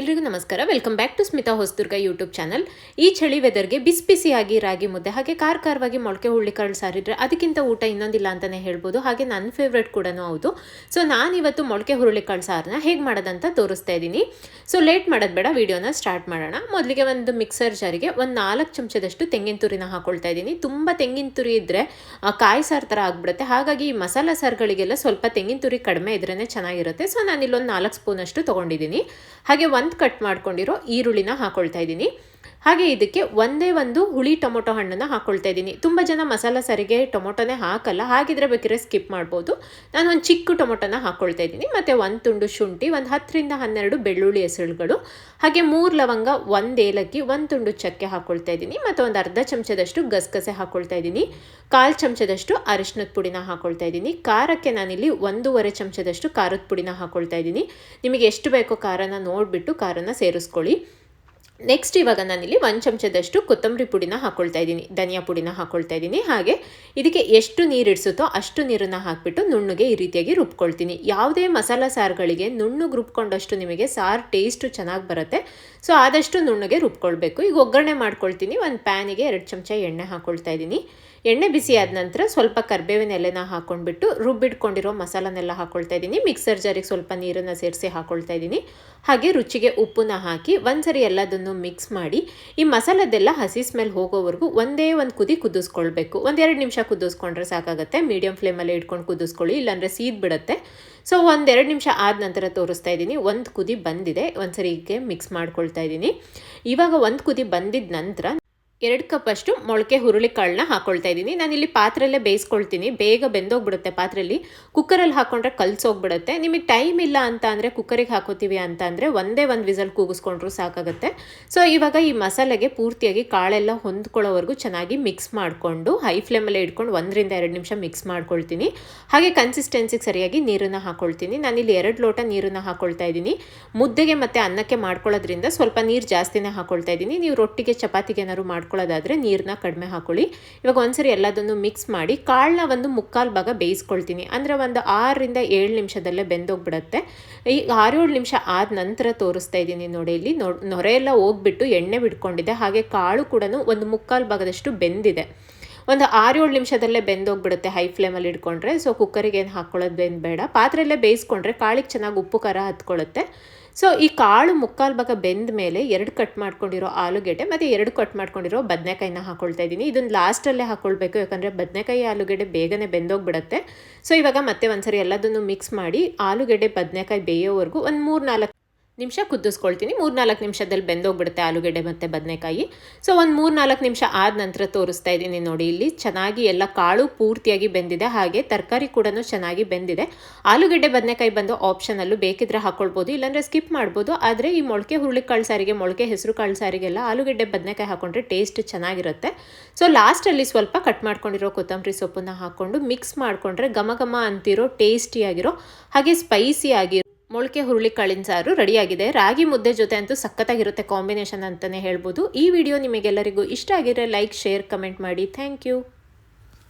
ಎಲ್ರಿಗೂ ನಮಸ್ಕಾರ. Welcome back to Smita Hosadurga YouTube channel ಈ ಚಳಿ ವೆದರ್ಗೆ ಬಿಸಿ ಬಿಸಿಯಾಗಿ ರಾಗಿ ಮುದ್ದೆ, ಹಾಗೆ ಖಾರ ಖಾರವಾಗಿ ಮೊಳಕೆ ಹುಳ್ಳಿಕಾಳು ಸಾರಿದ್ರೆ ಅದಕ್ಕಿಂತ ಊಟ ಇನ್ನೊಂದಿಲ್ಲ ಅಂತಲೇ ಹೇಳ್ಬೋದು. ಹಾಗೆ ನನ್ನ ಫೇವ್ರೇಟ್ ಕೂಡ ಹೌದು. ಸೊ ನಾನಿವತ್ತು ಮೊಳಕೆ ಹುರುಳಿಕಾಳು ಸಾರನ್ನ ಹೇಗೆ ಮಾಡೋದಂತ ತೋರಿಸ್ತಾ ಇದ್ದೀನಿ. ಸೊ ಲೇಟ್ ಮಾಡೋದು ಬೇಡ, ವಿಡಿಯೋನ ಸ್ಟಾರ್ಟ್ ಮಾಡೋಣ. ಮೊದಲಿಗೆ ಒಂದು ಮಿಕ್ಸರ್ ಜಾರಿಗೆ ಒಂದು ನಾಲ್ಕು ಚಮಚದಷ್ಟು ತೆಂಗಿನ ತುರಿನ ಹಾಕೊಳ್ತಾ ಇದ್ದೀನಿ. ತುಂಬ ತೆಂಗಿನ ತುರಿ ಇದ್ದರೆ ಕಾಯಿ ಸಾರು ಥರ ಆಗಿಬಿಡುತ್ತೆ. ಹಾಗಾಗಿ ಈ ಮಸಾಲ ಸಾರುಗಳಿಗೆಲ್ಲ ಸ್ವಲ್ಪ ತೆಂಗಿನ ತುರಿ ಕಡಿಮೆ ಇದ್ರೇ ಚೆನ್ನಾಗಿರುತ್ತೆ. ಸೊ ನಾನು ಇಲ್ಲೊಂದು ನಾಲ್ಕು ಸ್ಪೂನಷ್ಟು ತೊಗೊಂಡಿದ್ದೀನಿ. ಹಾಗೆ ಒಂದು ಕಟ್ ಮಾಡ್ಕೊಂಡಿರೋ ಈರುಳ್ಳಿನ ಹಾಕೊಳ್ತಾ ಇದ್ದೀನಿ. ಹಾಗೆ ಇದಕ್ಕೆ ಒಂದೇ ಒಂದು ಹುಳಿ ಟೊಮೊಟೊ ಹಣ್ಣನ್ನು ಹಾಕ್ಕೊಳ್ತಾ ಇದ್ದೀನಿ. ತುಂಬ ಜನ ಮಸಾಲ ಸರಿಗೆ ಟೊಮೊಟೊನೇ ಹಾಕಲ್ಲ, ಹಾಗಿದ್ರೆ ಬೇಕಿದ್ರೆ ಸ್ಕಿಪ್ ಮಾಡ್ಬೋದು. ನಾನು ಒಂದು ಚಿಕ್ಕ ಟೊಮೊಟೊನ ಹಾಕ್ಕೊಳ್ತಾ ಇದ್ದೀನಿ. ಮತ್ತು ಒಂದು ತುಂಡು ಶುಂಠಿ, ಒಂದು ಹತ್ತರಿಂದ ಹನ್ನೆರಡು ಬೆಳ್ಳುಳ್ಳಿ ಹೆಸರುಗಳು, ಹಾಗೆ ಮೂರು ಲವಂಗ, ಒಂದು ಏಲಕ್ಕಿ, ಒಂದು ತುಂಡು ಚಕ್ಕೆ ಹಾಕ್ಕೊಳ್ತಾ ಇದ್ದೀನಿ. ಮತ್ತು ಒಂದು ಅರ್ಧ ಚಮಚದಷ್ಟು ಗಸಗಸೆ ಹಾಕ್ಕೊಳ್ತಾ ಇದ್ದೀನಿ. ಕಾಲು ಚಮಚದಷ್ಟು ಅರಿಶಿನದ ಪುಡಿನ ಹಾಕ್ಕೊಳ್ತಾ ಇದ್ದೀನಿ. ಖಾರಕ್ಕೆ ನಾನಿಲ್ಲಿ ಒಂದೂವರೆ ಚಮಚದಷ್ಟು ಖಾರದ ಪುಡಿನ ಹಾಕ್ಕೊಳ್ತಾ ಇದ್ದೀನಿ. ನಿಮಗೆ ಎಷ್ಟು ಬೇಕೋ ಖಾರನ ನೋಡಿಬಿಟ್ಟು ಖಾರನ ಸೇರಿಸ್ಕೊಳ್ಳಿ. ನೆಕ್ಸ್ಟ್ ಇವಾಗ ನಾನಿಲ್ಲಿ ಒಂದು ಚಮಚದಷ್ಟು ಕೊತ್ತಂಬರಿ ಪುಡಿನ ಹಾಕ್ಕೊಳ್ತಾ ಇದ್ದೀನಿ. ಧನಿಯಾ ಪುಡಿನ ಹಾಕ್ಕೊಳ್ತಾ ಇದ್ದೀನಿ. ಹಾಗೆ ಇದಕ್ಕೆ ಎಷ್ಟು ನೀರು ಇಡಿಸುತ್ತೋ ಅಷ್ಟು ನೀರನ್ನು ಹಾಕಿಬಿಟ್ಟು ನುಣ್ಣಗೆ ಈ ರೀತಿಯಾಗಿ ರುಬ್ಕೊಳ್ತೀನಿ. ಯಾವುದೇ ಮಸಾಲ ಸಾರುಗಳಿಗೆ ನುಣ್ಣು ರುಬ್ಕೊಂಡಷ್ಟು ನಿಮಗೆ ಸಾರು ಟೇಸ್ಟು ಚೆನ್ನಾಗಿ ಬರುತ್ತೆ. ಸೊ, ಆದಷ್ಟು ನುಣ್ಣಗೆ ರುಬ್ಕೊಳ್ಬೇಕು. ಈಗ ಒಗ್ಗರಣೆ ಮಾಡ್ಕೊಳ್ತೀನಿ. ಒಂದು ಪ್ಯಾನಿಗೆ ಎರಡು ಚಮಚ ಎಣ್ಣೆ ಹಾಕ್ಕೊಳ್ತಾ ಇದ್ದೀನಿ. ಎಣ್ಣೆ ಬಿಸಿ ಆದ ನಂತರ ಸ್ವಲ್ಪ ಕರ್ಬೇವಿನ ಎಲೆನ ಹಾಕೊಂಡ್ಬಿಟ್ಟು ರುಬ್ಬಿಟ್ಕೊಂಡಿರೋ ಮಸಾಲನೆಲ್ಲ ಹಾಕೊಳ್ತಾ ಇದ್ದೀನಿ. ಮಿಕ್ಸರ್ ಜಾರಿಗೆ ಸ್ವಲ್ಪ ನೀರನ್ನು ಸೇರಿಸಿ ಹಾಕೊಳ್ತಾ ಇದ್ದೀನಿ. ಹಾಗೆ ರುಚಿಗೆ ಉಪ್ಪನ್ನ ಹಾಕಿ ಒಂದ್ಸರಿ ಎಲ್ಲದನ್ನು ಮಿಕ್ಸ್ ಮಾಡಿ ಈ ಮಸಾಲದೆಲ್ಲ ಹಸಿ ಸ್ಮೆಲ್ ಹೋಗೋವರೆಗೂ ಒಂದೇ ಒಂದು ಕುದಿ ಕುದಿಸ್ಕೊಳ್ಬೇಕು. ಒಂದೆರಡು ನಿಮಿಷ ಕುದಿಸ್ಕೊಂಡ್ರೆ ಸಾಕಾಗುತ್ತೆ. ಮೀಡಿಯಂ ಫ್ಲೇಮಲ್ಲಿ ಇಟ್ಕೊಂಡು ಕುದಿಸ್ಕೊಳ್ಳಿ, ಇಲ್ಲಾಂದರೆ ಸೀದ್ ಬಿಡುತ್ತೆ. ಸೊ ಒಂದೆರಡು ನಿಮಿಷ ಆದ ನಂತರ ತೋರಿಸ್ತಾ ಇದ್ದೀನಿ. ಒಂದು ಕುದಿ ಬಂದಿದೆ. ಒಂದ್ಸರಿ ಹೀಗೆ ಮಿಕ್ಸ್ ಮಾಡ್ಕೊಳ್ತಾ ಇದ್ದೀನಿ. ಇವಾಗ ಒಂದು ಕುದಿ ಬಂದಿದ ನಂತರ ಎರಡು ಕಪ್ಪಷ್ಟು ಮೊಳಕೆ ಹುರುಳಿಕಾಳನ್ನ ಹಾಕ್ಕೊಳ್ತಾ ಇದ್ದೀನಿ. ನಾನಿಲ್ಲಿ ಪಾತ್ರೆಯಲ್ಲೇ ಬೇಯಿಸ್ಕೊಳ್ತೀನಿ. ಬೇಗ ಬೆಂದೋಗ್ಬಿಡುತ್ತೆ ಪಾತ್ರೆಯಲ್ಲಿ. ಕುಕ್ಕರಲ್ಲಿ ಹಾಕೊಂಡ್ರೆ ಕಲ್ಸೋಗ್ಬಿಡುತ್ತೆ. ನಿಮಗೆ ಟೈಮ್ ಇಲ್ಲ ಅಂತ ಅಂದರೆ ಕುಕ್ಕರಿಗೆ ಹಾಕೋತೀವಿ ಅಂತ ಅಂದರೆ ಒಂದೇ ಒಂದು ವಿಸಲ್ ಕೂಗಿಸ್ಕೊಂಡ್ರು ಸಾಕಾಗುತ್ತೆ. ಸೊ, ಇವಾಗ ಈ ಮಸಾಲೆಗೆ ಪೂರ್ತಿಯಾಗಿ ಕಾಳೆಲ್ಲ ಹೊಂದ್ಕೊಳ್ಳೋವರೆಗೂ ಚೆನ್ನಾಗಿ ಮಿಕ್ಸ್ ಮಾಡಿಕೊಂಡು, ಹೈ ಫ್ಲೇಮಲ್ಲೇ ಇಟ್ಕೊಂಡು ಒಂದರಿಂದ ಎರಡು ನಿಮಿಷ ಮಿಕ್ಸ್ ಮಾಡ್ಕೊಳ್ತೀನಿ. ಹಾಗೆ ಕನ್ಸಿಸ್ಟೆನ್ಸಿಗೆ ಸರಿಯಾಗಿ ನೀರನ್ನು ಹಾಕ್ಕೊಳ್ತೀನಿ ನಾನಿಲ್ಲಿ ಎರಡು ಲೋಟ ನೀರನ್ನು ಹಾಕ್ಕೊಳ್ತಾ ಇದ್ದೀನಿ. ಮುದ್ದೆಗೆ ಮತ್ತು ಅನ್ನಕ್ಕೆ ಮಾಡ್ಕೊಳ್ಳೋದ್ರಿಂದ ಸ್ವಲ್ಪ ನೀರು ಜಾಸ್ತಿನೇ ಹಾಕ್ಕೊಳ್ತಾ ಇದ್ದೀನಿ. ನೀವು ರೊಟ್ಟಿಗೆ, ಚಪಾತಿಗೆ ಏನಾದ್ರು ಮಾಡ್ಕೊಳ್ಳೋದಾದರೆ ನೀರನ್ನ ಕಡಿಮೆ ಹಾಕೊಳ್ಳಿ. ಇವಾಗ ಒಂದ್ಸರಿ ಎಲ್ಲದನ್ನು ಮಿಕ್ಸ್ ಮಾಡಿ ಕಾಳನ್ನ ಒಂದು ಮುಕ್ಕಾಲು ಭಾಗ ಬೇಯಿಸ್ಕೊಳ್ತೀನಿ. ಅಂದರೆ ಒಂದು ಆರರಿಂದ ಏಳು ನಿಮಿಷದಲ್ಲೇ ಬೆಂದೋಗ್ಬಿಡುತ್ತೆ. ಈ ಆರೇಳು ನಿಮಿಷ ಆದ ನಂತರ ತೋರಿಸ್ತಾ ಇದ್ದೀನಿ ನೋಡಿ ಇಲ್ಲಿ. ನೊ, ನೊರೆ ಎಲ್ಲ ಹೋಗ್ಬಿಟ್ಟು ಎಣ್ಣೆ ಬಿಟ್ಕೊಂಡಿದೆ. ಹಾಗೆ ಕಾಳು ಕೂಡ ಒಂದು ಮುಕ್ಕಾಲು ಭಾಗದಷ್ಟು ಬೆಂದಿದೆ. ಒಂದು ಆರೇಳು ನಿಮಿಷದಲ್ಲೇ ಬೆಂದೋಗ್ಬಿಡುತ್ತೆ ಹೈ ಫ್ಲೇಮಲ್ಲಿ ಇಟ್ಕೊಂಡ್ರೆ ಸೊ ಕುಕ್ಕರಿಗೆ ಏನು ಹಾಕ್ಕೊಳ್ಳೋದು ಬೆಂದು ಬೇಡ. ಪಾತ್ರೆಯಲ್ಲೇ ಬೇಯಿಸ್ಕೊಂಡ್ರೆ ಕಾಳಿಗೆ ಚೆನ್ನಾಗಿ ಉಪ್ಪು, ಖಾರ ಹತ್ಕೊಳ್ಳುತ್ತೆ. ಸೊ ಈ ಕಾಳು ಮುಕ್ಕಾಲು ಭಾಗ ಬೆಂದ ಮೇಲೆ ಎರಡು ಕಟ್ ಮಾಡ್ಕೊಂಡಿರೋ ಆಲೂಗೆಡ್ಡೆ ಮತ್ತು ಎರಡು ಕಟ್ ಮಾಡ್ಕೊಂಡಿರೋ ಬದನೆಕಾಯಿನ ಹಾಕ್ಕೊಳ್ತಾ ಇದ್ದೀನಿ. ಇದನ್ನು ಲಾಸ್ಟಲ್ಲೇ ಹಾಕ್ಕೊಳ್ಬೇಕು ಯಾಕಂದರೆ ಬದನೆಕಾಯಿ ಆಲೂಗೆಡ್ಡೆ ಬೇಗನೆ ಬೆಂದೋಗ್ಬಿಡುತ್ತೆ. ಸೊ ಇವಾಗ ಮತ್ತೆ ಒಂದ್ಸರಿ ಎಲ್ಲದನ್ನು ಮಿಕ್ಸ್ ಮಾಡಿ ಆಲೂಗೆಡ್ಡೆ, ಬದನೆಕಾಯಿ ಬೇಯೋವರೆಗೂ ಒಂದು ಮೂರು ನಾಲ್ಕು ನಿಮಿಷ ಕುದಿಸ್ಕೊಳ್ತೀನಿ. ಮೂರು ನಾಲ್ಕು ನಿಮಿಷದಲ್ಲಿ ಬೆಂದೋಗ್ಬಿಡುತ್ತೆ ಆಲೂಗಡ್ಡೆ ಮತ್ತು ಬದನೆಕಾಯಿ. ಸೊ ಒಂದು ಮೂರು ನಾಲ್ಕು ನಿಮಿಷ ಆದ ನಂತರ ತೋರಿಸ್ತಾ ಇದ್ದೀನಿ ನೋಡಿ ಇಲ್ಲಿ. ಚೆನ್ನಾಗಿ ಎಲ್ಲ ಕಾಳು ಪೂರ್ತಿಯಾಗಿ ಬೆಂದಿದೆ. ಹಾಗೆ ತರಕಾರಿ ಕೂಡ ಚೆನ್ನಾಗಿ ಬೆಂದಿದೆ. ಆಲೂಗಡ್ಡೆ ಬದನೆಕಾಯಿ ಬಂದು ಆಪ್ಷನಲ್ಲೂ ಬೇಕಿದ್ರೆ ಹಾಕ್ಕೊಳ್ಬೋದು ಇಲ್ಲಾಂದರೆ ಸ್ಕಿಪ್ ಮಾಡ್ಬೋದು. ಆದರೆ ಈ ಮೊಳಕೆ ಹುರುಳಿಕಾಳು ಸಾರಿಗೆ, ಮೊಳಕೆ ಹೆಸರು ಕಾಳು ಸಾರಿಗೆಲ್ಲ ಆಲೂಗಡ್ಡೆ ಬದನೆಕಾಯಿ ಹಾಕೊಂಡ್ರೆ ಟೇಸ್ಟ್ ಚೆನ್ನಾಗಿರುತ್ತೆ. ಸೊ ಲಾಸ್ಟಲ್ಲಿ ಸ್ವಲ್ಪ ಕಟ್ ಮಾಡ್ಕೊಂಡಿರೋ ಕೊತ್ತಂಬರಿ ಸೊಪ್ಪನ್ನ ಹಾಕ್ಕೊಂಡು ಮಿಕ್ಸ್ ಮಾಡಿಕೊಂಡ್ರೆ ಘಮ ಘಮ ಅಂತಿರೋ ಟೇಸ್ಟಿಯಾಗಿರೋ ಹಾಗೆ ಸ್ಪೈಸಿ ಆಗಿರೋ ಮೊಳಕೆ ಹುರುಳಿಕಾಳಿನ ಸಾರು ರೆಡಿಯಾಗಿದೆ. ರಾಗಿ ಮುದ್ದೆ ಜೊತೆ ಅಂತೂ ಸಖತ್ತಾಗಿರುತ್ತೆ ಕಾಂಬಿನೇಷನ್ ಅಂತಲೇ ಹೇಳ್ಬೋದು. ಈ ವಿಡಿಯೋ ನಿಮಗೆಲ್ಲರಿಗೂ ಇಷ್ಟ ಆಗಿದ್ರೆ ಲೈಕ್, ಶೇರ್, ಕಮೆಂಟ್ ಮಾಡಿ. Thank you.